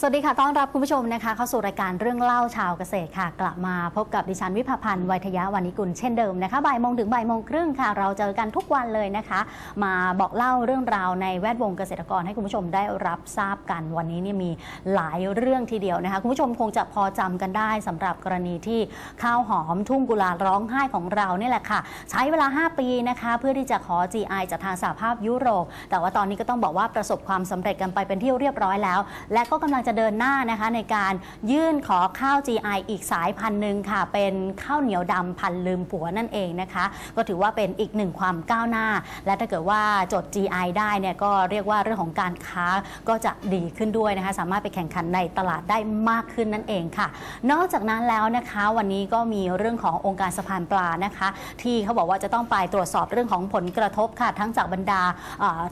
สวัสดีค่ะ ต้อนรับคุณผู้ชมนะคะ เข้าสู่รายการเรื่องเล่าชาวเกษตรค่ะ กลับมาพบกับดิฉันวิภาพันธ์ไวยทยาวานิกุลเช่นเดิมนะคะบ่ายโมงถึงบ่ายโมงครึ่งค่ะ เราเจอกันทุกวันเลยนะคะ มาบอกเล่าเรื่องราวในแวดวงเกษตรกรให้คุณผู้ชมได้รับทราบกันวันนี้เนี่ยมีหลายเรื่องทีเดียวนะคะ คุณผู้ชมคงจะพอจำกันได้สำหรับกรณีที่ข้าวหอมทุ่งกุลาร้องไห้ของเราเนี่ยแหละค่ะ ใช้เวลา 5 ปีนะคะ เพื่อที่จะขอ GI จากทางสหภาพยุโรป แต่ว่าตอนนี้ก็ต้องบอกว่าประสบความสำเร็จกันไปเป็นที่เรียบร้อยแล้ว และก็กำลังจะเดินหน้านะคะในการยื่นขอข้าว GI อีกสายพันธุ์หนึ่งค่ะ เป็นข้าวเหนียวดำพันลืมผัวนั่นเองนะคะ ก็ถือว่าเป็นอีกหนึ่งความก้าวหน้า และถ้าเกิดว่าจด GI ได้เนี่ยก็เรียกว่าเรื่องของการค้าก็จะดีขึ้นด้วยนะคะ สามารถไปแข่งขันในตลาดได้มากขึ้นนั่นเองค่ะ นอกจากนั้นแล้วนะคะวันนี้ก็มีเรื่องขององค์การสะพานปลานะคะ ที่เขาบอกว่าจะต้องไปตรวจสอบเรื่องของผลกระทบค่ะ ทั้งจากบรรดา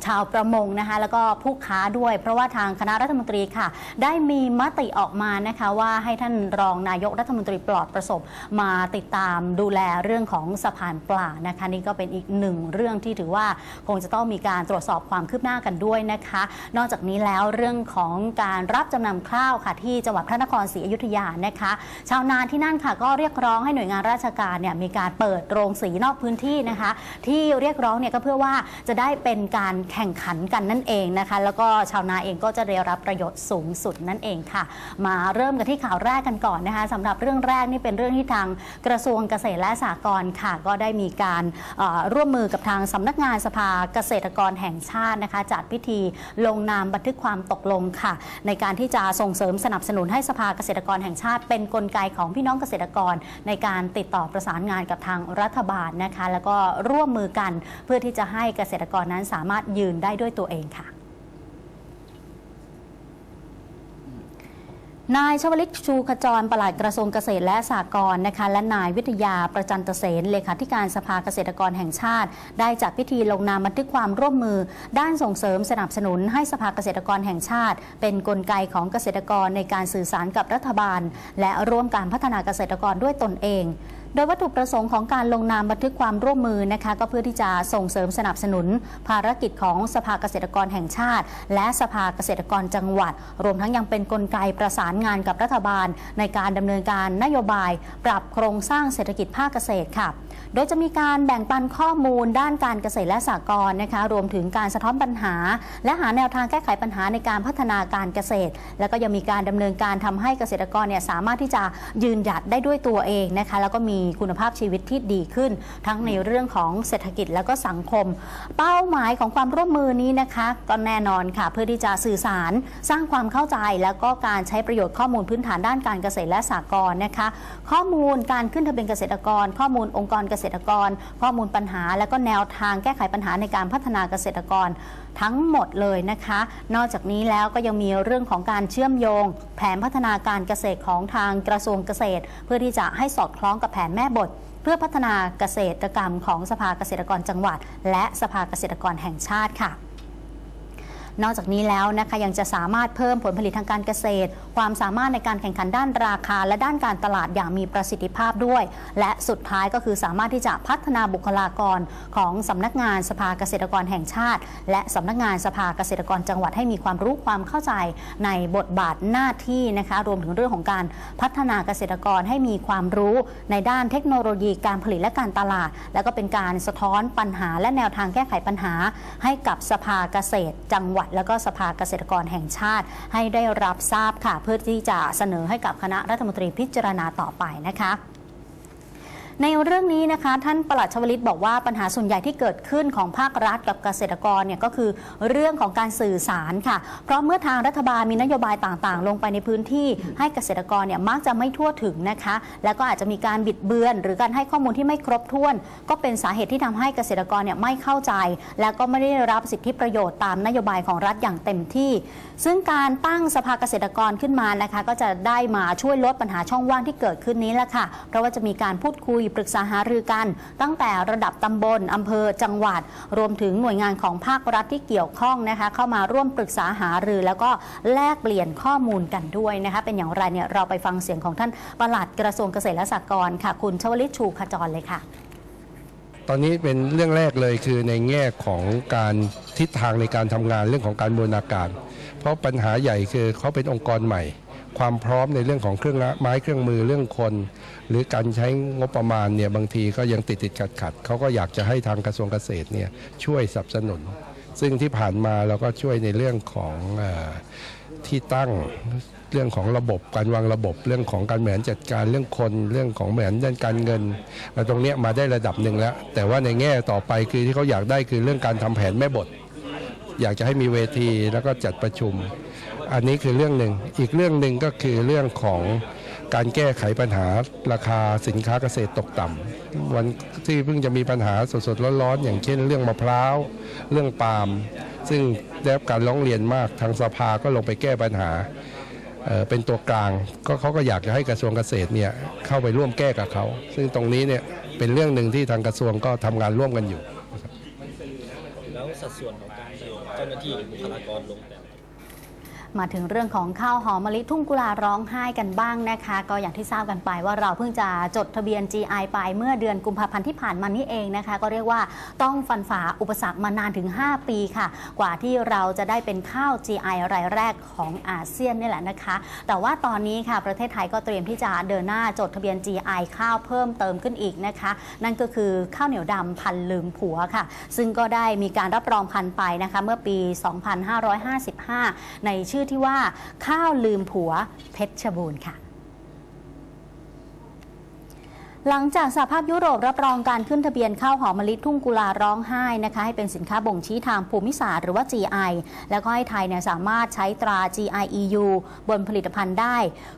ชาวประมงนะคะ แล้วก็ผู้ค้าด้วย เพราะว่าทางคณะรัฐมนตรีค่ะได้มีมติออกมานะคะว่าให้ท่านรองนายกรัฐมนตรีปลอดประสบ มาติดตามดูแลเรื่องของสะพานปลานะคะนี่ก็เป็นอีกหนึ่งเรื่องที่ถือว่าคงจะต้องมีการตรวจสอบความคืบหน้ากันด้วยนะคะ นอกจากนี้แล้วเรื่องของการรับจำนำข้าวค่ะ ที่จังหวัดพระนครศรีอยุธยานะคะ ชาวนาที่นั่นค่ะก็เรียกร้องให้หน่วยงานราชการเนี่ยมีการเปิดโรงสีนอกพื้นที่นะคะ ที่เรียกร้องเนี่ยก็เพื่อว่าจะได้เป็นการแข่งขันกันนั่นเองนะคะ แล้วก็ชาวนาเองก็จะได้รับประโยชน์สูงสุดนั่นเองค่ะ มาเริ่มกันที่ข่าวแรกกันก่อนนะคะสำหรับเรื่องแรกนี่เป็นเรื่องที่ทางกระทรวงเกษตรและสหกรณ์ค่ะ ก็ได้มีการร่วมมือกับทางสำนักงานสภาเกษตรกรแห่งชาตินะคะจัดพิธีลงนามบันทึกความตกลงค่ะ ในการที่จะส่งเสริมสนับสนุนให้สภาเกษตรกรแห่งชาติ เป็นนกลไกของพี่น้องเกษตรกร ในการติดต่อประสานงานกับทางรัฐบาลนะคะ แล้วก็ร่วมมือกันเพื่อที่จะให้เกษตรกรนั้นสามารถยืนได้ด้วยตัวเองค่ะ นายชวลิตชูขจรปลัดกระทรวงเกษตรและสหกรณ์นะคะและนายวิทยาประจันตเสนเลขาธิการสภาเกษตรกรแห่งชาติ ได้จัดพิธีลงนามบันทึกความร่วมมือ ด้านส่งเสริมสนับสนุนให้สภาเกษตรกรแห่งชาติ เป็นนกลไกของเกษตรกรในการสื่อสารกับรัฐบาล และร่วมการพัฒนาเกษตรกรด้วยตนเอง โดยวัตถุประสงค์ของการลงนามบันทึกความร่วมมือนะคะ ก็เพื่อที่จะส่งเสริมสนับสนุน ภารกิจของสภาเกษตรกรแห่งชาติ และสภาเกษตรกรจังหวัด รวมทั้งยังเป็นนกลไกประสานงานกับรัฐบาล ในการดำเนินการนโยบาย ปรับโครงสร้างเศรษฐกิจภาคเกษตรค่ะ โดยจะมีการแบ่งปันข้อมูลด้านการเกษตรและสหกรณ์นะคะ รวมถึงการสะท้อนปัญหา และหาแนวทางแก้ไขปัญหาในการพัฒนาการเกษตร แล้วก็ยังมีการดำเนินการทำให้เกษตรกรเนี่ยสามารถที่จะยืนหยัดได้ด้วยตัวเองนะคะ แล้วก็มีคุณภาพชีวิตที่ดีขึ้น ทั้งในเรื่องของเศรษฐกิจแล้วก็สังคม เป้าหมายของความร่วมมือนี้นะคะก็แน่นอนค่ะ เพื่อที่จะสื่อสารสร้างความเข้าใจแล้วก็การใช้ประโยชน์ข้อมูลพื้นฐานด้านการเกษตรและสหกรณ์นะคะ ข้อมูลการขึ้นทะเบียนเกษตรกร ข้อมูลองค์กรเกษตรกร ข้อมูลปัญหา และก็แนวทางแก้ไขปัญหาในการพัฒนาเกษตรกรทั้งหมดเลยนะคะ นอกจากนี้แล้วก็ยังมีเรื่องของการเชื่อมโยง แผนพัฒนาการเกษตรของทางกระทรวงเกษตร เพื่อที่จะให้สอดคล้องกับแผนแม่บทเพื่อพัฒนาเกษตรกรรมของสภาเกษตรกรจังหวัด และสภาเกษตรกรแห่งชาติค่ะ นอกจากนี้แล้วนะคะยังจะสามารถเพิ่มผลผลิตทางการเกษตร ความสามารถในการแข่งขันด้านราคา และด้านการตลาดอย่างมีประสิทธิภาพด้วย และสุดท้ายก็คือสามารถที่จะพัฒนาบุคลากรของสำนักงานสภาเกษตรกรแห่งชาติ และสำนักงานสภาเกษตรกรจังหวัดให้มีความรู้ความเข้าใจในบทบาทหน้าที่นะคะรวมถึงเรื่องของการพัฒนาเกษตรกรให้มีความรู้ในด้านเทคโนโลยีการผลิตและการตลาด แล้วก็เป็นการสะท้อนปัญหาและแนวทางแก้ไขปัญหา ให้กับสภาเกษตรจังหวัดแล้วก็สภาเกษตรกรแห่งชาติ ให้ได้รับทราบค่ะ เพื่อที่จะเสนอให้กับคณะรัฐมนตรีพิจารณาต่อไปนะคะ ในเรื่องนี้นะคะ ท่านปลัดชวลิตบอกว่าปัญหาส่วนใหญ่ที่เกิดขึ้นของภาครัฐกับเกษตรกรเนี่ยก็คือเรื่องของการสื่อสารค่ะ เพราะเมื่อทางรัฐบาลมีนโยบายต่างๆ ลงไปในพื้นที่ให้เกษตรกรเนี่ยมักจะไม่ทั่วถึงนะคะ แล้วก็อาจจะมีการบิดเบือน หรือการให้ข้อมูลที่ไม่ครบถ้วน ก็เป็นสาเหตุที่ทำให้เกษตรกรเนี่ยไม่เข้าใจ และก็ไม่ได้รับสิทธิประโยชน์ตามนโยบายของรัฐอย่างเต็มที่ ซึ่งการตั้งสภาเกษตรกรขึ้นมานะคะ ก็จะได้มาช่วยลดปัญหาช่องว่างที่เกิดขึ้นนี้แหละค่ะเพราะว่าจะมีการพูดคุยยปรึกษาหารือกัน ตั้งแต่ระดับตำบลอำเภอจังหวัด รวมถึงหน่วยงานของภาครัฐที่เกี่ยวข้องนะคะเข้ามาร่วมปรึกษาหารือ แล้วก็แลกเปลี่ยนข้อมูลกันด้วยนะคะเป็นอย่างไรเนี่ยเราไปฟังเสียงของท่านปลัดกระทรวงเกษตรและสหกรณ์ค่ะ คุณชวลิตชูขจรเลยค่ะ ตอนนี้เป็นเรื่องแรกเลยคือในแง่ของการทิศทางในการทำงานเรื่องของการบูรณาการ เพราะปัญหาใหญ่คือเขาเป็นองค์กรใหม่ ความพร้อมในเรื่องของเครื่องไม้เครื่องมือเรื่องคน หรือการใช้งบประมาณเนี่ยบางทีก็ยังติดติดขัดขัดเขาก็อยากจะให้ทางกระทรวงเกษตรเนี่ยช่วยสนับสนุน ซึ่งที่ผ่านมาเราก็ช่วยในเรื่องของอที่ตั้งเรื่องของระบบการวางระบบเรื่องของการบริหารจัดการเรื่องคนเรื่องของบริหารด้านการเงินเราตรงเนี้ยมาได้ระดับหนึ่งแล้ว แต่ว่าในแง่ต่อไปคือที่เขาอยากได้คือเรื่องการทำแผนแม่บท อยากจะให้มีเวทีแล้วก็จัดประชุม อันนี้คือเรื่องหนึ่ง อีกเรื่องหนึ่งก็คือเรื่องของการแก้ไขปัญหาราคาสินค้าเกษตรตกต่ำวันที่เพิ่งจะมีปัญหาสดๆร้อนๆอย่างเช่น เรื่องมะพร้าว เรื่องปาล์มซึ่งได้รับการร้องเรียนมากทางสภาก็ลงไปแก้ปัญหาเป็นตัวกลางก็เขาก็อยากจะให้กระทรวงเกษตรเนี่ยเข้าไปร่วมแก้กับเขา ซึ่งตรงนี้เนี่ยเป็นเรื่องหนึ่งที่ทางกระทรวงก็ทำงานร่วมกันอยู่แล้วสัดส่วนของการเจ้าหน้าที่หรือบุคลากรลงแต่ มาถึงเรื่องของข้าวหอมมะลิทุ่งกุลาร้องไห้กันบ้างนะคะ ก็อย่างที่ทราบกันไปว่าเราเพิ่งจะจดทะเบียน GI ไปเมื่อเดือนกุมภาพันธ์ที่ผ่านมานี้เองนะคะ ก็เรียกว่าต้องฟันฝ่าอุปสรรคมานานถึง 5 ปีค่ะ กว่าที่เราจะได้เป็นข้าว GI รายแรกของอาเซียนนี่แหละนะคะ แต่ว่าตอนนี้ค่ะประเทศไทยก็เตรียมที่จะเดินหน้าจดทะเบียน GI ข้าวเพิ่มเติมขึ้นอีกนะคะ นั่นก็คือข้าวเหนียวดำพันลืมผัวค่ะ ซึ่งก็ได้มีการรับรองพันไปนะคะเมื่อปี 2555 ในชื่อที่ว่าข้าวลืมผัวเพชรบูรณ์ค่ะ หลังจากสหภาพยุโรปรับรองการขึ้นทะเบียนข้าวหอมมะลิทุ่งกุลาร้องไห้นะคะให้เป็นสินค้าบ่งชี้ทางภูมิศาสตร์หรือว่า GI แล้วก็ให้ไทยเนี่ยสามารถใช้ตรา GI EU บนผลิตภัณฑ์ได้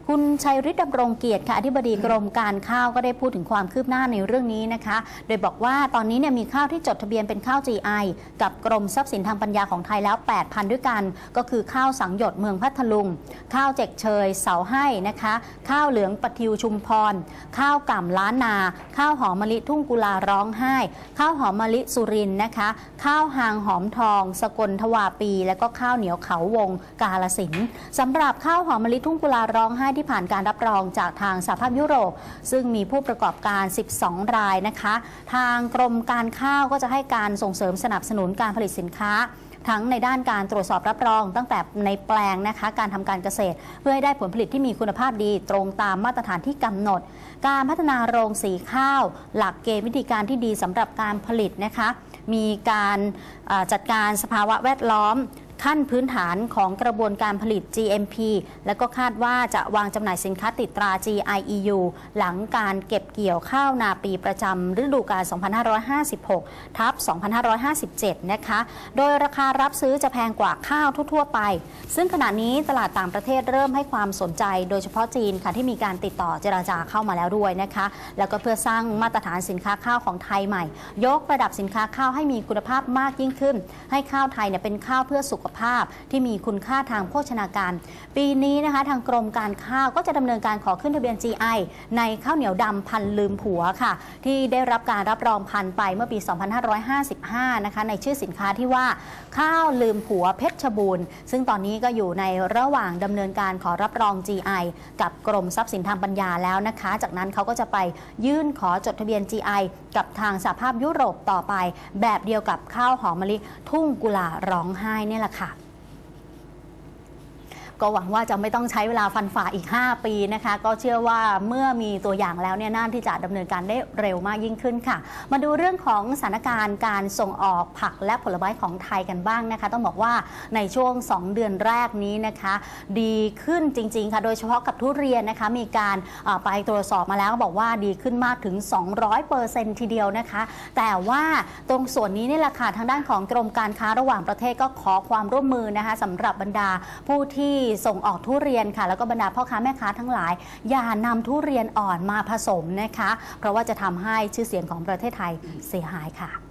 คุณชัยฤทธิ์ดำรงเกียรติค่ะอธิบดีกรมการข้าวก็ได้พูดถึงความคืบหน้าในเรื่องนี้นะคะ โดยบอกว่าตอนนี้เนี่ยมีข้าวที่จดทะเบียนเป็นข้าว GI กับกรมทรัพย์สินทางปัญญาของไทยแล้ว 8,000 ด้วยกัน ก็คือข้าวสังหยดเมืองพัทลุง ข้าวเจ็กเชยเสาให้นะคะ ข้าวเหลืองปะทิวชุมพร ข้าวก่ำล้านนา ข้าวหอมมะลิทุ่งกุลาร้องไห้ ข้าวหอมมะลิสุรินนะคะ ข้าวหางหอมทอง สกลทวาปี แล้วก็ข้าวเหนียวเขาวงกาลสินสำหรับข้าวหอมมะลิทุ่งกุลาร้องไห้ที่ผ่านการรับรองจากทางสหภาพยุโรป ซึ่งมีผู้ประกอบการ 12 รายนะคะ ทางกรมการข้าวก็จะให้การส่งเสริมสนับสนุนการผลิตสินค้า ทั้งในด้านการตรวจสอบรับรอง ตั้งแต่ในแปลงนะคะ การทำการเกษตร เพื่อให้ได้ผลผลิตที่มีคุณภาพดี ตรงตามมาตรฐานที่กำหนด การพัฒนาโรงสีข้าว หลักเกณฑ์วิธีการที่ดีสำหรับการผลิตนะคะ มีการจัดการสภาวะแวดล้อม ขั้นพื้นฐานของกระบวนการผลิต GMP และก็คาดว่าจะวางจำหน่ายสินค้าติดตรา GIEU หลังการเก็บเกี่ยวข้าวนาปีประจำฤดูกาล 2556 ทับ 2557 นะคะ โดยราคารับซื้อจะแพงกว่าข้าวทั่ว ๆ ไป ซึ่งขณะนี้ตลาดต่างประเทศเริ่มให้ความสนใจ โดยเฉพาะจีนค่ะที่มีการติดต่อเจราจาเข้ามาแล้วด้วยนะคะ แล้วก็เพื่อสร้างมาตรฐานสินค้าข้าวของไทยใหม่ ยกระดับสินค้าข้าวให้มีคุณภาพมากยิ่งขึ้น ให้ข้าวไทยเนี่ยเป็นข้าวเพื่อสุขภาพ ที่มีคุณค่าทางโภชนาการ ปีนี้นะคะทางกรมการข้าวก็จะดำเนินการขอขึ้นทะเบียน GI ในข้าวเหนียวดำพันลืมผัวค่ะ ที่ได้รับการรับรองพันไปเมื่อปี 2555 นะคะในชื่อสินค้าที่ว่า ข้าวลืมผัวเพชรบูรณ์ ซึ่งตอนนี้ก็อยู่ในระหว่างดำเนินการขอรับรอง GI กับกรมทรัพย์สินทางปัญญาแล้วนะคะ จากนั้นเขาก็จะไปยื่นขอจดทะเบียน GI กับทางสหภาพยุโรปต่อไป แบบเดียวกับข้าวหอมมะลิทุ่งกุลาร้องไห้เนี่ยแหละค่ะ卡 ก็หวังว่าจะไม่ต้องใช้เวลาฟันฝ่าอีก 5 ปีนะคะ ก็เชื่อว่าเมื่อมีตัวอย่างแล้วเนี่ยน่าที่จะดำเนินการได้เร็วมากยิ่งขึ้นค่ะ มาดูเรื่องของสถานการณ์การส่งออกผักและผลไม้ของไทยกันบ้างนะคะ ต้องบอกว่าในช่วง 2 เดือนแรกนี้นะคะ ดีขึ้นจริง ๆ ค่ะ โดยเฉพาะกับทุเรียนนะคะ มีการไปตรวจสอบมาแล้วบอกว่าดีขึ้นมากถึง 200%ทีเดียวนะคะ แต่ว่าตรงส่วนนี้นี่แหละค่ะทางด้านของกรมการค้าระหว่างประเทศก็ขอความร่วมมือนะคะสำหรับบรรดาผู้ที่ส่งออกทุเรียนค่ะ แล้วก็บรรดาพ่อค้าแม่ค้าทั้งหลาย อย่านำทุเรียนอ่อนมาผสมนะคะ เพราะว่าจะทำให้ชื่อเสียงของประเทศไทยเสียหายค่ะ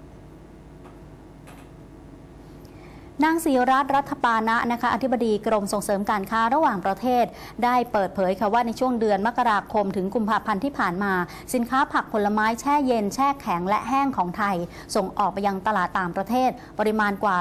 นางศิรัตน์รัฐปานะนะคะอธิบดีกรมส่งเสริมการค้าระหว่างประเทศ ได้เปิดเผยค่ะว่าในช่วงเดือนมกราคมถึงกุมภาพันธ์ที่ผ่านมา สินค้าผักผลไม้แช่เย็น แช่แข็งและแห้งของไทย ส่งออกไปยังตลาดต่างประเทศ ปริมาณกว่า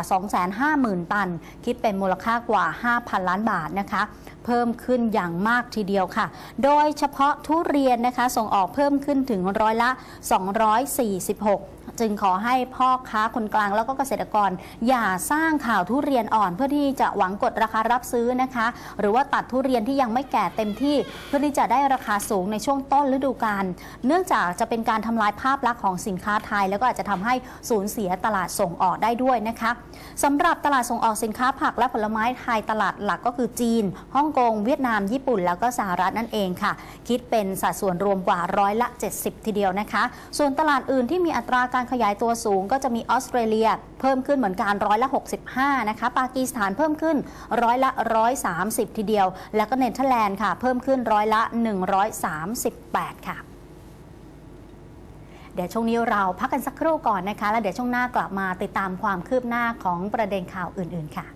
250,000 ตัน คิดเป็นมูลค่ากว่า 5,000 ล้านบาทนะคะเพิ่มขึ้นอย่างมากทีเดียวค่ะ โดยเฉพาะทุเรียนนะคะส่งออกเพิ่มขึ้นถึงร้อยละ 246 จึงขอให้พ่อค้าคนกลางแล้วก็เกษตรกร อย่าสร้างข่าวทุเรียนอ่อน เพื่อที่จะหวังกดราคารับซื้อนะคะ หรือว่าตัดทุเรียนที่ยังไม่แก่เต็มที่ เพื่อที่จะได้ราคาสูงในช่วงต้นฤดูกาลเนื่องจากจะเป็นการทำลายภาพลักษณ์ของสินค้าไทย แล้วก็อาจจะทำให้สูญเสียตลาดส่งออกได้ด้วยนะคะสำหรับตลาดส่งออกสินค้าผักและผลไม้ไทยตลาดหลักก็คือจีนฮ่องกงเวียดนามญี่ปุ่น แล้วก็สหรัฐนั่นเองค่ะ คิดเป็นสัดส่วนรวมกว่าร้อยละ 70 ทีเดียวนะคะ ส่วนตลาดอื่นที่มีอัตราการการขยายตัวสูงก็จะมีออสเตรเลีย เพิ่มขึ้นเหมือนกันร้อยละ 65 นะคะ ปากีสถานเพิ่มขึ้นร้อยละ 130 ทีเดียว แล้วก็เนเธอร์แลนด์ค่ะ เพิ่มขึ้นร้อยละ 138 ค่ะเดี๋ยวช่วงนี้เราพักกันสักครู่ก่อนนะคะ แล้วเดี๋ยวช่วงหน้ากลับมาติดตามความคืบหน้าของประเด็นข่าวอื่น ๆ ค่ะ